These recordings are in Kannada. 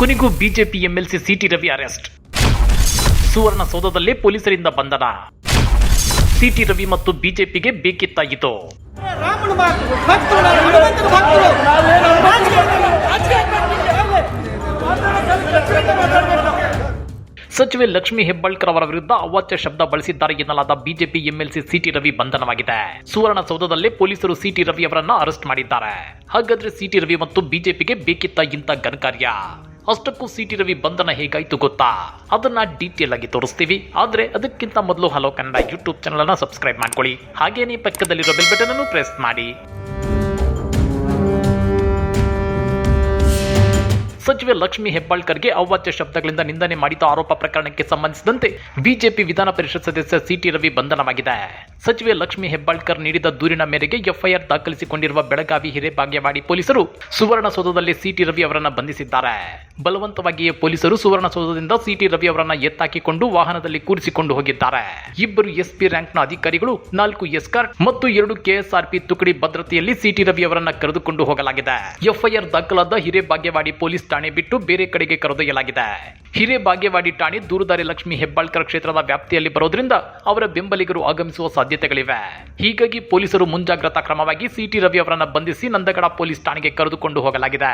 ಕೊನೆಗೂ BJP MLC CT Ravi arrest. Suvarna ಸೌಧದಲ್ಲಿ ಪೊಲೀಸರಿಂದ ಬಂಧನ. ಸಿಟಿ ರವಿ ಮತ್ತು ಬಿಜೆಪಿಗೆ ಬೇಕಿತ್ತಾಗಿತ್ತು ಸಚಿವೆ ಲಕ್ಷ್ಮಿ ಹೆಬ್ಬಾಳ್ಕರ್ ಅವರ ವಿರುದ್ಧ ಅವಾಚ್ಯ ಶಬ್ದ ಬಳಸಿದ್ದಾರೆ ಎನ್ನಲಾದ BJP MLC C T Ravi ಬಂಧನವಾಗಿದೆ. ಸುವರ್ಣಸೌಧದಲ್ಲೇ ಪೊಲೀಸರು ಸಿಟಿ ರವಿ ಅವರನ್ನ ಅರೆಸ್ಟ್ ಮಾಡಿದ್ದಾರೆ. ಹಾಗಾದ್ರೆ ಸಿಟಿ ರವಿ ಮತ್ತು ಬಿಜೆಪಿಗೆ ಬೇಕಿತ್ತ ಇಂಥ ಘನಕಾರ್ಯ? ಅಷ್ಟಕ್ಕೂ ಸಿ ಟಿ ರವಿ ಬಂಧನ ಹೇಗಾಯ್ತು ಗೊತ್ತಾ? ಅದನ್ನ ಡೀಟೇಲ್ ಆಗಿ ತೋರಿಸ್ತೀವಿ. ಆದ್ರೆ ಅದಕ್ಕಿಂತ ಮೊದಲು ಹಲೋ ಕನ್ನಡ ಯೂಟ್ಯೂಬ್ ಚಾನಲ್ ಅನ್ನ ಸಬ್ಸ್ಕ್ರೈಬ್ ಮಾಡ್ಕೊಳ್ಳಿ. ಹಾಗೇನೇ ಪಕ್ಕದಲ್ಲಿರೋ ಬೆಲ್ ಬಟನ್ ಅನ್ನು ಪ್ರೆಸ್ ಮಾಡಿ. ಸಚಿವೆ ಲಕ್ಷ್ಮಿ ಹೆಬ್ಬಾಳ್ಕರ್ಗೆ ಅವಾಚ್ಯ ಶಬ್ದಗಳಿಂದ ನಿಂದನೆ ಮಾಡಿದ ಆರೋಪ ಪ್ರಕರಣಕ್ಕೆ ಸಂಬಂಧಿಸಿದಂತೆ ಬಿಜೆಪಿ ವಿಧಾನ ಪರಿಷತ್ ಸದಸ್ಯ ಸಿಟಿ ರವಿ ಬಂಧನವಾಗಿದೆ. ಸಚಿವೆ ಲಕ್ಷ್ಮಿ ಹೆಬ್ಬಾಳ್ಕರ್ ನೀಡಿದ ದೂರಿನ ಮೇರೆಗೆ ಎಫ್ಐಆರ್ ದಾಖಲಿಸಿಕೊಂಡಿರುವ ಬೆಳಗಾವಿ ಹಿರೇಬಾಗೇವಾಡಿ ಪೊಲೀಸರು ಸುವರ್ಣಸೌಧದಲ್ಲಿ ಸಿಟಿ ರವಿ ಅವರನ್ನು ಬಂಧಿಸಿದ್ದಾರೆ. ಬಲವಂತವಾಗಿಯೇ ಪೊಲೀಸರು ಸುವರ್ಣಸೌಧದಿಂದ ಸಿಟಿ ರವಿ ಅವರನ್ನು ಎತ್ತಾಕಿಕೊಂಡು ವಾಹನದಲ್ಲಿ ಕೂರಿಸಿಕೊಂಡು ಹೋಗಿದ್ದಾರೆ. ಇಬ್ಬರು ಎಸ್ಪಿ ರ್ಯಾಂಕ್ನ ಅಧಿಕಾರಿಗಳು, ನಾಲ್ಕು ಎಸ್ಕಾರ್ಟ್ ಮತ್ತು ಎರಡು ಕೆಎಸ್ಆರ್ಪಿ ತುಕಡಿ ಭದ್ರತೆಯಲ್ಲಿ ಸಿಟಿ ರವಿ ಅವರನ್ನು ಕರೆದುಕೊಂಡು ಹೋಗಲಾಗಿದೆ. ಎಫ್ಐಆರ್ ದಾಖಲಾದ ಹಿರೇಬಾಗೇವಾಡಿ ಪೊಲೀಸ್ ಠಾಣೆ ಬಿಟ್ಟು ಬೇರೆ ಕಡೆಗೆ ಕರೆದೊಯ್ಯಲಾಗಿದೆ. ಹಿರೇಬಾಗೇವಾಡಿ ಠಾಣೆ ದೂರದಾರಿ ಲಕ್ಷ್ಮಿ ಹೆಬ್ಬಾಳ್ಕರ್ ಕ್ಷೇತ್ರದ ವ್ಯಾಪ್ತಿಯಲ್ಲಿ ಬರೋದ್ರಿಂದ ಅವರ ಬೆಂಬಲಿಗರು ಆಗಮಿಸುವ ಸಾಧ್ಯತೆಗಳಿವೆ. ಹೀಗಾಗಿ ಪೊಲೀಸರು ಮುಂಜಾಗ್ರತಾ ಕ್ರಮವಾಗಿ ಸಿಟಿ ರವಿ ಅವರನ್ನು ಬಂಧಿಸಿ ನಂದಗಡ ಪೊಲೀಸ್ ಠಾಣೆಗೆ ಕರೆದುಕೊಂಡು ಹೋಗಲಾಗಿದೆ.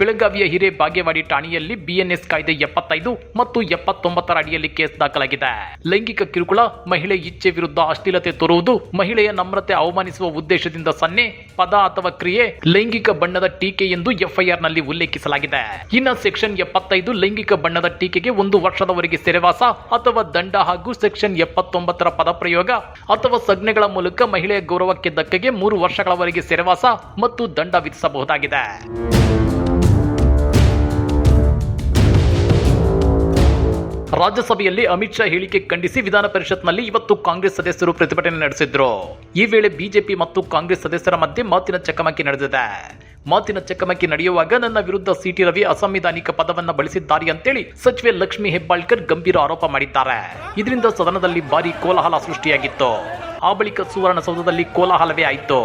ರಾಮನ ಹಿರೇ ಭಾಗ್ಯವಾಡಿ ಬೆಳಗಾವಿಯ ಠಾಣೆಯಲ್ಲಿ ಬಿಎನ್ಎಸ್ ಕಾಯ್ದೆ ಎಪ್ಪತ್ತೈದು ಮತ್ತು ಎಪ್ಪತ್ತೊಂಬತ್ತರ ಅಡಿಯಲ್ಲಿ ಕೇಸ್ ದಾಖಲಾಗಿದೆ. ಲೈಂಗಿಕ ಕಿರುಕುಳ, ಮಹಿಳೆ ಇಚ್ಛೆ ವಿರುದ್ಧ ಅಶ್ಲೀಲತೆ ತೋರುವುದು, ಮಹಿಳೆಯ ನಮ್ರತೆ ಅವಮಾನಿಸುವ ಉದ್ದೇಶದಿಂದ ಸನ್ನೆ, ಪದ ಅಥವಾ ಕ್ರಿಯೆ, ಲೈಂಗಿಕ ಬಣ್ಣದ ಟೀಕೆ ಎಂದು ಎಫ್ಐಆರ್ನಲ್ಲಿ ಉಲ್ಲೇಖಿಸಲಾಗಿದೆ. ಇನ್ನು ಸೆಕ್ಷನ್ ಎಪ್ಪತ್ತೈದು ಲೈಂಗಿಕ ಬಣ್ಣದ ಟೀಕೆಗೆ ಒಂದು ವರ್ಷದವರೆಗೆ ಸೆರೆವಾಸ ಅಥವಾ ದಂಡ ಹಾಗೂ ಸೆಕ್ಷನ್ ಎಪ್ಪತ್ತೊಂಬತ್ತರ ಪದಪ್ರಯೋಗ ಅಥವಾ ಸಜ್ಞೆಗಳ ಮೂಲಕ ಮಹಿಳೆಯ ಗೌರವಕ್ಕೆ ಧಕ್ಕೆಗೆ ಮೂರು ವರ್ಷಗಳವರೆಗೆ ಸೆರೆವಾಸ ಮತ್ತು ದಂಡ ವಿಧಿಸಬಹುದಾಗಿದೆ. ರಾಜ್ಯಸಭೆಯಲ್ಲಿ ಅಮಿತ್ ಶಾ ಹೇಳಿಕೆ ಖಂಡಿಸಿ ವಿಧಾನ ಪರಿಷತ್ನಲ್ಲಿ ಇವತ್ತು ಕಾಂಗ್ರೆಸ್ ಸದಸ್ಯರು ಪ್ರತಿಭಟನೆ ನಡೆಸಿದ್ರು. ಈ ವೇಳೆ ಬಿಜೆಪಿ ಮತ್ತು ಕಾಂಗ್ರೆಸ್ ಸದಸ್ಯರ ಮಧ್ಯೆ ಮಾತಿನ ಚಕಮಕಿ ನಡೆದಿದೆ. ಮಾತಿನ ಚಕಮಕಿ ನಡೆಯುವಾಗ ನನ್ನ ವಿರುದ್ಧ ಸಿಟಿ ರವಿ ಅಸಂವಿಧಾನಿಕ ಪದವನ್ನ ಬಳಸಿದ್ದಾರೆ ಅಂತೇಳಿ ಸಚಿವೆ ಲಕ್ಷ್ಮಿ ಹೆಬ್ಬಾಳ್ಕರ್ ಗಂಭೀರ ಆರೋಪ ಮಾಡಿದ್ದಾರೆ. ಇದರಿಂದ ಸದನದಲ್ಲಿ ಭಾರಿ ಕೋಲಾಹಲ ಸೃಷ್ಟಿಯಾಗಿತ್ತು. ಆ ಬಳಿಕ ಸುವರ್ಣಸೌಧದಲ್ಲಿ ಕೋಲಾಹಲವೇ ಆಯಿತು.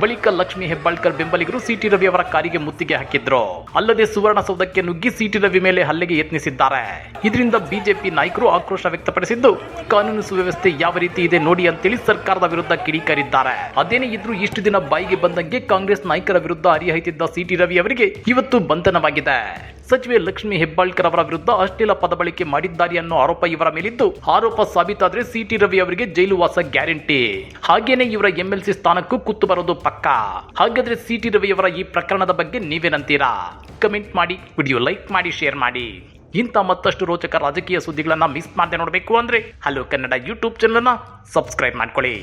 ಬಳಿಕ ಲಕ್ಷ್ಮಿ ಹೆಬ್ಬಾಳ್ಕರ್ ಬೆಂಬಲಿಗರು ಸಿಟಿ ರವಿ ಅವರ ಕಾರಿಗೆ ಮುತ್ತಿಗೆ ಹಾಕಿದ್ರು. ಅಲ್ಲದೆ ಸುವರ್ಣಸೌಧಕ್ಕೆ ನುಗ್ಗಿ ಸಿಟಿ ರವಿ ಮೇಲೆ ಹಲ್ಲೆಗೆ ಯತ್ನಿಸಿದ್ದಾರೆ. ಇದರಿಂದ ಬಿಜೆಪಿ ನಾಯಕರು ಆಕ್ರೋಶ ವ್ಯಕ್ತಪಡಿಸಿದ್ದು, ಕಾನೂನು ಸುವ್ಯವಸ್ಥೆ ಯಾವ ರೀತಿ ಇದೆ ನೋಡಿ ಅಂತೇಳಿ ಸರ್ಕಾರದ ವಿರುದ್ಧ ಕಿಡಿಕಾರಿದ್ದಾರೆ. ಅದೇನೇ ಇದ್ರೂ ಇಷ್ಟು ದಿನ ಬಾಯಿಗೆ ಬಂದಂಗೆ ಕಾಂಗ್ರೆಸ್ ನಾಯಕರ ವಿರುದ್ಧ ಹರಿಹಾಯ್ತಿದ್ದ ಸಿಟಿ ರವಿ ಅವರಿಗೆ ಇವತ್ತು ಬಂಧನವಾಗಿದೆ. ಸಚಿವೆ ಲಕ್ಷ್ಮಿ ಹೆಬ್ಬಾಳ್ಕರ್ ಅವರ ವಿರುದ್ಧ ಅಶ್ಲೀಲ ಪದಬಳಕೆ ಮಾಡಿದ್ದಾರೆ ಅನ್ನೋ ಆರೋಪ ಇವರ ಮೇಲಿದ್ದು ಆರೋಪ ಸಾಬೀತಾದ್ರೆ ಸಿಟಿ ರವಿ ಅವರಿಗೆ ಜೈಲುವಾಸ ಗ್ಯಾರಂಟಿ. ಹಾಗೇನೆ ಇವರ ಎಂಎಲ್ಸಿ ಸ್ಥಾನಕ್ಕೂ ಕುತ್ತು ಬರೋದು ಪಕ್ಕ. ಹಾಗಾದ್ರೆ ಸಿಟಿ ರವಿ ಅವರ ಈ ಪ್ರಕರಣದ ಬಗ್ಗೆ ನೀವೇನಂತೀರಾ? ಕಮೆಂಟ್ ಮಾಡಿ, ವಿಡಿಯೋ ಲೈಕ್ ಮಾಡಿ, ಶೇರ್ ಮಾಡಿ. ಇಂಥ ಮತ್ತಷ್ಟು ರೋಚಕ ರಾಜಕೀಯ ಸುದ್ದಿಗಳನ್ನ ಮಿಸ್ ಮಾಡದೆ ನೋಡಬೇಕು ಅಂದ್ರೆ ಹಲೋ ಕನ್ನಡ ಯೂಟ್ಯೂಬ್ ಚಾನಲ್ನ ಸಬ್ಸ್ಕ್ರೈಬ್ ಮಾಡ್ಕೊಳ್ಳಿ.